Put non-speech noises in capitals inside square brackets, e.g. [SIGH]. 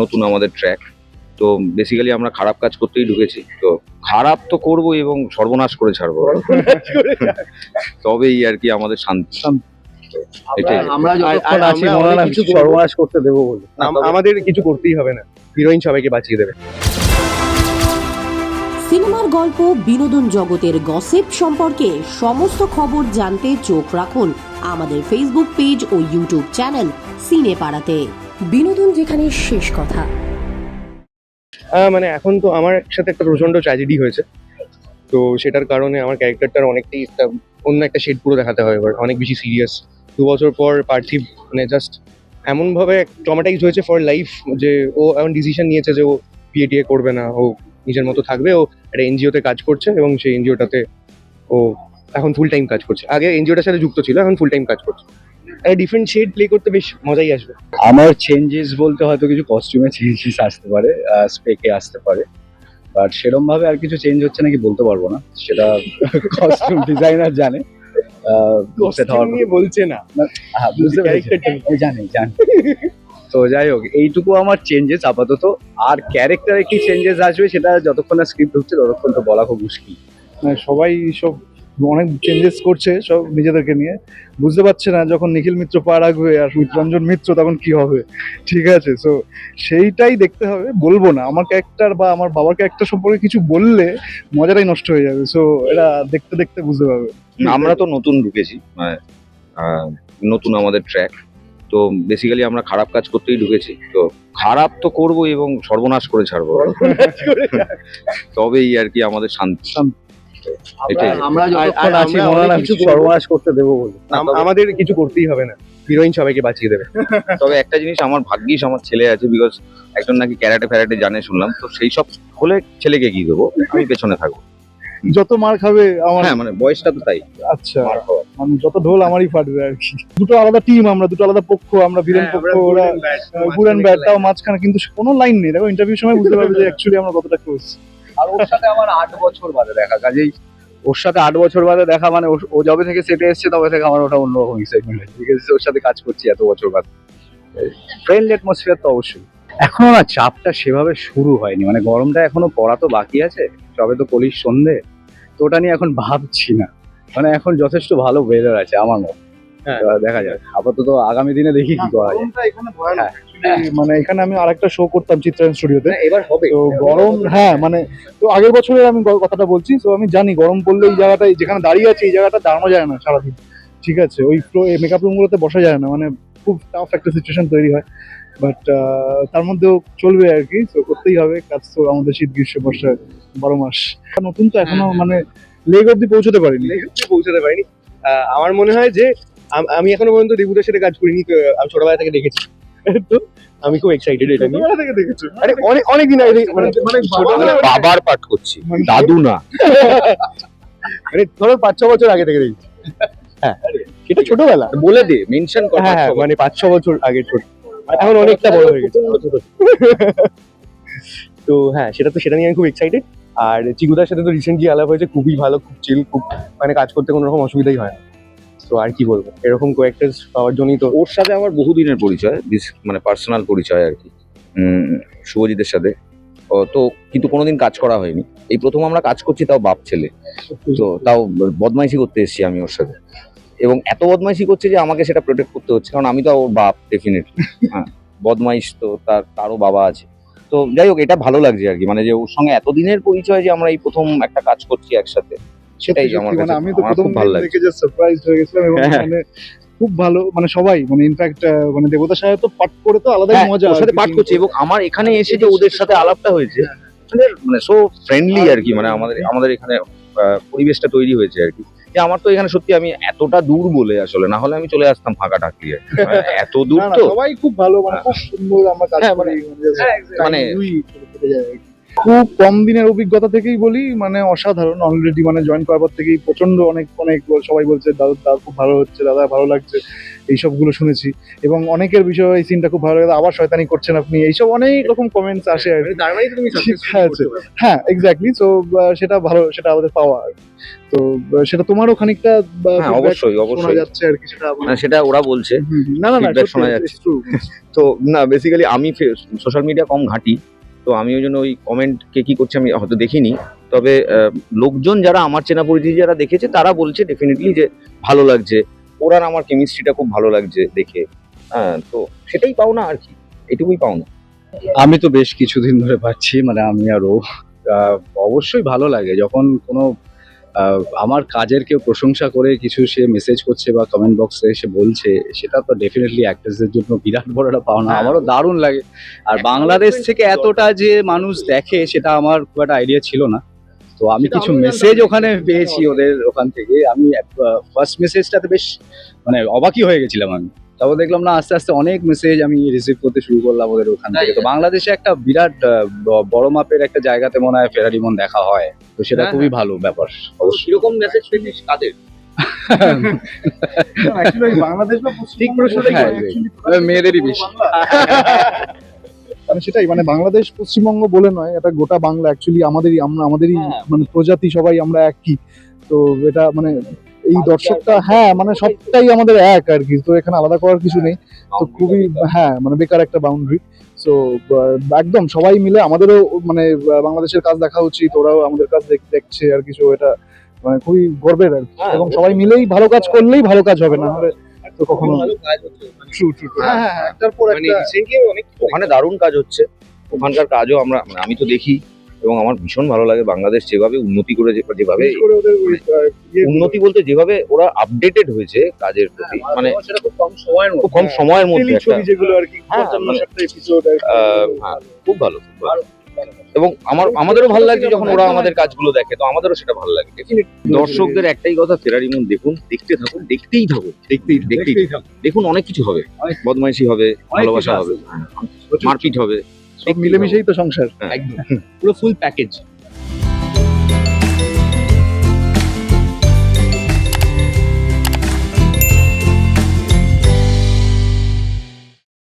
নতুন আমাদের ট্র্যাক তো বেসিক্যালি আমরা খারাপ কাজ করতেই ঢুকেছি। তো খারাপ তো করব এবং সর্বনাশ করে ছাড়বো। তবেই আর কি আমাদের শান্তি। সর্বনাশ করতে দেবো বলে। আমাদের কিছু করতেই হবে না। হিরোইন সবাইকে বাঁচিয়ে দেবে। সিনেমার গল্প বিনোদন জগতের গসিপ সম্পর্কে সমস্ত খবর জানতে চোখ রাখুন আমাদের ফেসবুক পেজ ও ইউটিউব চ্যানেল সিনে পাড়াতে বিনোদন যেখানে শেষ কথা। মানে এখন তো আমার সাথে একটা প্রচণ্ড ট্র্যাজেডি হয়েছে। তো সেটার কারণে আমার ক্যারেক্টারটার অনেকটাই অন্য একটা শেড পুরো দেখাতে হয়। এবার অনেক বেশি সিরিয়াস দু বছর পর পার্থিব মানে জাস্ট এমনভাবে ট্রমাটাইজ হয়েছে ফর লাইফ যে ও এমন ডিসিশন নিয়েছে যে ও বিয়ে করবে না। ও নিজের মতো থাকবে। ও একটা এনজিওতে কাজ করছে এবং সেই এনজিওটাতে ও এখন ফুল টাইম কাজ করছে। আগে এনজিওটার সাথে যুক্ত ছিল, এখন ফুল টাইম কাজ করছে। ডিফারেন্ট শেড প্লে করতে বেশ মজাই আসবে। আমার চেঞ্জেস বলতে হয়তো কিছু কস্টিউমে চেঞ্জেস আসতে পারে স্পেকে আসতে পারে। বাট সেরকম ভাবে আর কিছু চেঞ্জ হচ্ছে নাকি বলতে পারব না। সেটা [LAUGHS] কস্টিউম ডিজাইনার জানে। বলছে না। হ্যাঁ, জানি জানি। তো যাই হোক এইটুকু আমার চেঞ্জেস আপাতত। আর ক্যারেক্টারে কি চেঞ্জেস আসবে সেটা যতক্ষণ না স্ক্রিপ্ট হচ্ছে ততক্ষণ তো বলা খুব মুশকিল। মানে সবাই সব অনেক চেঞ্জেস করছে সব নিজেদেরকে নিয়ে। বুঝতে পারছে না যখন নিখিল মিত্র পা রাখবে আর মিত্রঞ্জন মিত্র তখন কি হবে। ঠিক আছে সো সেইটাই দেখতে হবে। বলব না আমার ক্যারেক্টার বা আমার বাবার ক্যারেক্টার সম্পর্কে কিছু বললে মজাটাই নষ্ট হয়ে যাবে। সো এটা দেখতে দেখতে বুঝতে পারবে। আমরা তো নতুন ঢুকেছি মানে, নতুন আমাদের ট্র্যাক তো বেসিক্যালি আমরা খারাপ কাজ করতেই ঢুকেছি। তো খারাপ তো করব এবং সর্বনাশ করে ছাড়বো। তবেই আর কি আমাদের শান্তি। আমরা যতক্ষণ আছি আমরা না অনেক কিছু কিছু সর্বনাশ করতে দেবো বলে। আমাদের কিছু করতেই হবে না। হিরোইন সবাইকে বাঁচিয়ে দেবে। তবে একটা জিনিস আমার ভাগ্যিস আমার ছেলে আছে বিকজ একজন নাকি ক্যারাটে ফ্যারাটে জানে শুনলাম। তো সেই সব হলে ছেলেকে কি দেবো? আমি পেছনে থাকব। যত মার খাবে আমার হ্যাঁ মানে বয়সটা তো তাই। আচ্ছা। মানে যত ঢোল আমারই ফাটবে আর কি। দুটো আলাদা টিম আমরা দুটো আলাদা পক্ষ আমরা ভিলেন হ্যাঁ, পক্ষ ওরা গুড অ্যান্ড ব্যাড তাও মাঝখানে কিন্তু কোনো লাইন নেই। দেখো ইন্টারভিউ সময় বুঝতে পারবে যে [LAUGHS] অ্যাকচুয়ালি আমরা কতটা ক্লোজ আর ওর সাথে আমার আট বছর বাদে দেখা কাজেই ওর সাথে আট বছর বাদে দেখা মানে ও- যবে থেকে সেটে এসছে, তবে থেকে আমার ওটা অন্যরকম এক্সাইটমেন্ট হয়েছে ঠিক আছে ওর সাথে কাজ করছি এত বছর বাদে। ফ্রেন্ড অ্যাটমসফিয়ার তো অবশ্যই। এখনও না চাপটা সেভাবে শুরু হয়নি। মানে গরমটা এখনও পড়া তো বাকি আছে সবে তো কলির সন্ধে। তো ওটা নিয়ে এখন ভাবছি না। মানে এখন যথেষ্ট ভালো ওয়েদার আছে, আমার মতে। দেখা যাক। আপাতত আগামী দিনে দেখি কি করা যায়। ভয়ানক। actually, মানে এখানে আমি আরেকটা শো করতাম চিত্রায়ন স্টুডিওতে এবার হবে। তো গরম হ্যাঁ মানে তো আগের বছরের আমি কথাটা বলছি তো আমি জানি গরম পড়লে এই জায়গাটায় যেখানে দাঁড়িয়ে আছে এই জায়গাটা দাঁড়ানো যায় না সারাদিন। ঠিক আছে ওই মেকআপ রুমগুলোতে বসা যায় না মানে খুব টাফ একটা সিচুয়েশন তৈরি হয়। বাট তার মধ্যেও চলবে আর কি তো করতেই হবে। কাজ তো আমাদের শীত গ্রীষ্ম বর্ষা বারো মাস। নতুন তো এখনও মানে লেগ অব্দি পৌঁছতে পারিনি। অব্দি পৌঁছাতে পারিনি। আহ, আমার মনে হয় যে আম- আমি এখনও পর্যন্ত রিবুটের সাথে কাজ করিনি তো আমি ছোটবেলা থেকে দেখেছি। তো আমি খুব এক্সাইটেড এটা নিয়ে। থেকে দেখেছ? আরে অনেক অনেক দিন আগে মানে মানে ছোটবেলা মানে বাবার পাঠ করছি মানে দাদু না। মানে ধরো পাঁচ ছ বছর আগে থেকে দেখেছি। হ্যাঁ সেটা ছোটবেলা। বলে দে মেনশন কর হ্যাঁ হ্যাঁ, মানে পাঁচ ছ বছর আগে ছোট এখন অনেকটা বড় হয়ে গেছে। তো হ্যাঁ সেটা তো সেটা নিয়ে আমি খুব এক্সাইটেড আর চিগুদার সাথে তো রিসেন্টলি আলাপ হয়েছে খুবই ভালো খুব চিল খুব মানে কাজ করতে কোনো রকম অসুবিধাই হয় না। তো আর কি বলব? এরকম কোয়েক্টার্স পাওয়ার জন্যই তো ওর সাথে আমার বহুদিনের পরিচয় মানে পার্সোনাল পরিচয় আর কি। শুভজিতের সাথে। তো কিন্তু কোনোদিন কাজ করা হয়নি। এই প্রথম আমরা কাজ করছি তাও বাপ ছেলে। তো তাও বদমাইশি করতে এসেছি আমি ওর সাথে। এবং এত বদমাইশি করছে যে আমাকে সেটা প্রোটেক্ট করতে হচ্ছে, কারণ আমি তো ওর বাপ ডেফিনেটলি হ্যাঁ বদমাইশ তো তার, তারও বাবা আছে। তো যাই হোক, এটা ভালো লাগছে আর কি। মানে যে ওর সঙ্গে এতদিনের পরিচয় যে আমরা এই প্রথম একটা কাজ করছি একসাথে। সেটাই আমার মানে কাছে আমি তো প্রথম খুব ভালো দেখে যে সারপ্রাইজ হয়ে গেছিলাম এবং হ্যাঁ। মানে খুব ভালো মানে সবাই মানে ইনফ্যাক্ট মানে দেবতা সাহেব তো পাঠ করে তো আলাদাই হ্যাঁ, মজা ওর সাথে পাঠ করছি এবং আমার এখানে এসে যে ওদের সাথে আলাপটা হয়েছে মানে মানে সো ফ্রেন্ডলি আর কি মানে আমাদের আমাদের এখানে পরিবেশটা তৈরি হয়েছে আর কি। যে আমার তো এখানে সত্যি আমি এতটা দূর বলে আসলে না হলে আমি চলে আসতাম ফাঁকা। মানে [LAUGHS] এত দূর তো। সবাই খুব ভালো মানে খুব সুন্দর আমরা কাজ হ্যাঁ, মানে- খুব কম দিনের অভিজ্ঞতা থেকেই বলি মানে অসাধারণ অলরেডি মানে জয়েন করার পর থেকেই প্রচণ্ড অনেক অনেক সবাই বলছে দাদা দাদা খুব ভালো হচ্ছে দাদা ভালো লাগছে। এইসবগুলো শুনেছি। এবং অনেকের বিষয়ে এই সিনটা খুব ভালো লাগে আবার শয়তানি করছেন আপনি? এইসব অনেক রকম কমেন্টস আসে আর কি। মানে তুমি হ্যাঁ এক্স্যাক্টলি তো সেটা ভালো সেটা আমাদের পাওয়া আর তো সেটা তোমারও খানিকটা হ্যাঁ অবশ্যই অবশ্যই। যাচ্ছে আর কি সেটা মানে সেটা ওরা বলছে। না না না শোনা যাচ্ছে। তো না বেসিক্যালি আমি সোশ্যাল মিডিয়া কম ঘাঁটি তো আমি ওই জন্য ওই কমেন্টকে কী করছে আমি হয়তো দেখিনি। তবে লোকজন যারা আমার চেনা পরিচিতি যারা দেখেছে, তারা বলছে ডেফিনেটলি যে ভালো লাগছে। ওরার আমার কেমিস্ট্রিটা খুব ভালো লাগছে দেখে। হ্যাঁ তো সেটাই পাও না আর কি। এটুকুই পাও না। আমি তো বেশ কিছুদিন ধরে পাচ্ছি মানে আমি আরও অবশ্যই ভালো লাগে। যখন কোনো আমার কাজের কেউ প্রশংসা করে কিছু সে মেসেজ করছে বা কমেন্ট বক্সে এসে বলছে সেটা তো ডেফিনেটলি অ্যাক্টরসদের জন্য বিরাট বড় একটা পাওনা। হ্যাঁ। আমারও দারুণ লাগে। আর বাংলাদেশ থেকে এতটা যে মানুষ দেখে সেটা আমার খুব একটা আইডিয়া ছিল না। তো আমি কিছু মেসেজ ওখানে পেয়েছি ওদের ওখান থেকে। আমি ফার্স্ট মেসেজটাতে বেশ মানে অবাকই হয়ে গেছিলাম আমি। তারপর দেখলাম না আস্তে আস্তে অনেক মেসেজ আমি রিসিভ করতে শুরু করলাম ওদের ওখান থেকে। তো বাংলাদেশে একটা বিরাট বড় মাপের একটা জায়গাতে মনে হয় ফেরারি মন দেখা হয়। তো সেটা হ্যাঁ, খুবই ভালো ব্যাপার। অবশ্যই কীরকম মেসেজ পেয়েছিস? কাদের? ঠিক হ্যাঁ, মেয়েদেরই বেশি। মানে সেটাই মানে বাংলাদেশ পশ্চিমবঙ্গ বলে নয় এটা গোটা বাংলা অ্যাকচুয়ালি আমাদেরই আমরা আমাদেরই হ্যাঁ। মানে প্রজাতি সবাই আমরা একই। তো এটা মানে এই দর্শকটা হ্যাঁ মানে সবটাই আমাদের এক আর কি। তো এখানে আলাদা করার কিছু নেই। তো খুবই হ্যাঁ মানে বেকার একটা বাউন্ডারি সো একদম সবাই মিলে আমাদেরও মানে বাংলাদেশের কাজ দেখা উচিত ওরাও আমাদের কাজ দেখ- দেখছে আর কিছু এটা মানে খুবই গর্বের আর হ্যাঁ, এবং সবাই মিলেই ভালো কাজ করলেই ভালো কাজ হবে না হলে তো কখনো. হ্যাঁ হ্যাঁ হ্যাঁ, একটার পর মানে একটা অনেক ওখানে দারুণ কাজ হচ্ছে। ওখানকার কাজও আমরা মানে আমি তো দেখি। এবং আমার ভীষণ ভালো লাগে বাংলাদেশ যেভাবে উন্নতি করে যেভাবে ইয়ে উন্নতি বলতে যেভাবে ওরা আপডেটেড হয়েছে কাজের প্রতি মানে খুব কম সময়ের কম সময়ের মধ্যে হ্যাঁ, মানে- হ্যাঁ, খুব ভালো এবং আমার আমাদেরও ভালো লাগছে যখন ওরা আমাদের কাজগুলো দেখে তো আমাদেরও সেটা ভালো লাগে। দর্শকদের একটাই কথা ফেরারি মন দেখুন দেখতে থাকুন দেখতেই থাকুন দেখতেই দেখতেই। দেখুন অনেক কিছু হবে। বদমাইশি হবে ভালোবাসা হবে মারপিট হবে। সব মিলেমিশেই তো সংসার। হ্যাঁ। একদম। পুরো ফুল প্যাকেজ